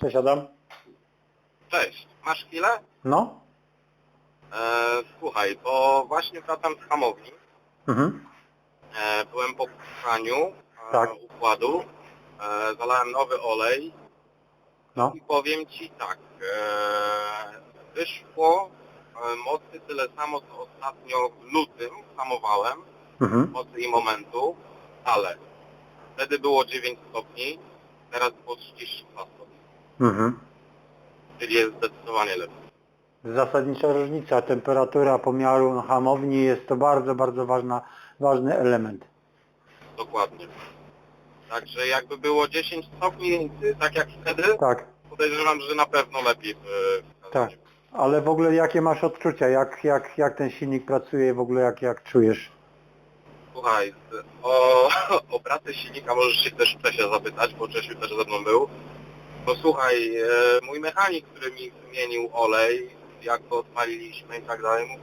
Cześć Adam. Cześć, masz chwilę? No? E, słuchaj, bo właśnie wracam z hamowni. Mhm. E, byłem po puszczaniu e, Tak. układu. E, zalałem nowy olej No. i powiem Ci tak. E, wyszło e, mocy tyle samo, co ostatnio w lutym hamowałem. Mhm. Mocy i momentu, ale wtedy było 9 stopni, teraz było 32 stopni. Mhm. Czyli jest zdecydowanie lepiej. Zasadnicza różnica, temperatura pomiaru na hamowni jest to bardzo, bardzo ważna, ważny element. Dokładnie. Także jakby było 10 stopni, tak jak wtedy, Tak, podejrzewam, że na pewno lepiej w w tak. Ale w ogóle jakie masz odczucia? Jak, jak, jak ten silnik pracuje? W ogóle jak, jak czujesz? Słuchaj, z- o, o pracę silnika możesz się też Czesia zapytać, bo Czesiu też ze mną był. No słuchaj, e, mój mechanik, który mi wymienił olej, jak to odpaliliśmy i tak dalej, mówi,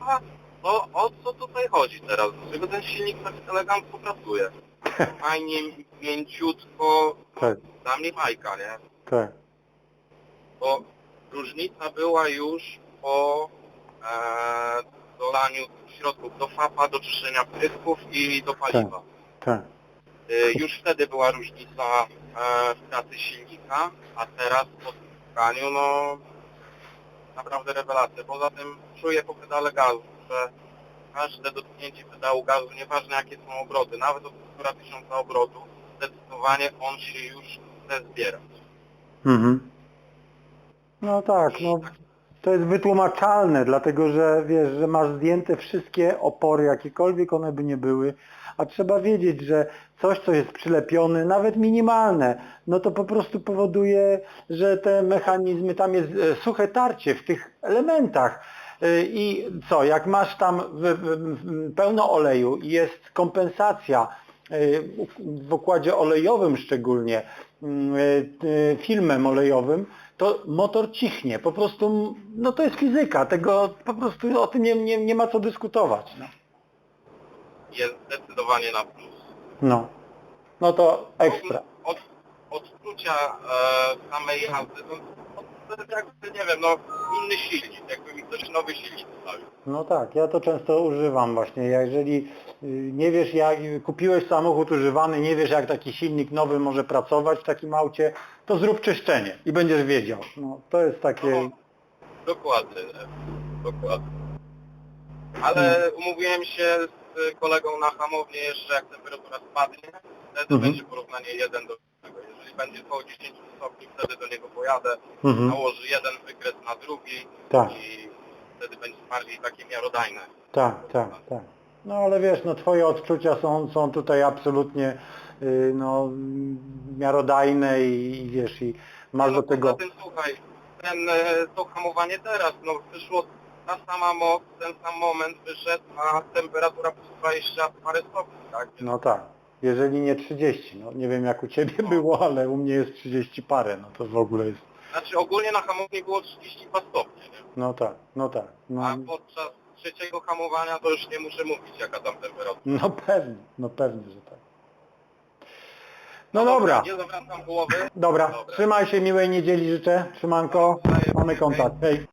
a o, o co tutaj chodzi teraz? Dlaczego ten silnik tak elegancko pracuje? Fajnie, mięciutko, Tak, dla mnie bajka, nie? tak. bo różnica była już po e, dolaniu środków do fapa, do czyszczenia pryszków i do paliwa. tak. E, już wtedy była różnica e, w pracy silnika, a teraz po spotkaniu, no naprawdę rewelacja. Poza tym czuję po pedale gazu, że każde dotknięcie pedału gazu, nieważne jakie są obroty, nawet od 1000 obrotów, zdecydowanie on się już chce zbierać. Mhm. No tak, no to jest wytłumaczalne, dlatego że wiesz, że masz zdjęte wszystkie opory, jakiekolwiek one by nie były, a trzeba wiedzieć, że coś, co jest przylepione, nawet minimalne, no to po prostu powoduje, że te mechanizmy, tam jest e, suche tarcie w tych elementach. E, I co, jak masz tam pełno oleju i jest kompensacja e, w układzie olejowym szczególnie, mm, filmem olejowym, to motor cichnie. Po prostu, no to jest fizyka, tego po prostu o tym nie, nie, nie ma co dyskutować. No. Jest zdecydowanie na plus. No, no to ekstra. Od, odczucia e, samej jazdy, no, to jest jakby, nie wiem, no inny silnik, jakby mi ktoś nowy silnik wstawił. No tak, ja to często używam właśnie. Jeżeli nie wiesz jak, kupiłeś samochód używany, nie wiesz jak taki silnik nowy może pracować w takim aucie, to zrób czyszczenie i będziesz wiedział. No, to jest takie... No, dokładnie, nie? dokładnie. Ale umówiłem się z kolegą na hamownię jeszcze jak temperatura spadnie, wtedy Mhm. będzie porównanie 1 do 1. Jeżeli będzie około 10 stopni, wtedy do niego pojadę, Mhm. nałoży jeden wykres na drugi Tak, i wtedy będzie bardziej takie miarodajne. tak, tak, tak. No ale wiesz, no twoje odczucia są, są tutaj absolutnie y, no, miarodajne i, i wiesz, i masz no, do tego... Tym słuchaj, ten, e, to hamowanie teraz, no wyszło ta sama moc, ten sam moment wyszedł, a temperatura plus 20 parę stopni, tak? No tak, jeżeli nie 30, no nie wiem jak u Ciebie było, ale u mnie jest 30 parę, no to w ogóle jest, Znaczy ogólnie na hamowni było 32 stopnie, nie? no tak, no tak, no, A podczas trzeciego hamowania to już nie muszę mówić jaka tam temperatura. no pewnie, no pewnie, że tak. No dobra, Nie zawracam głowy. dobra, Dobra. trzymaj się, miłej niedzieli życzę, trzymanko, mamy kontakt, hej.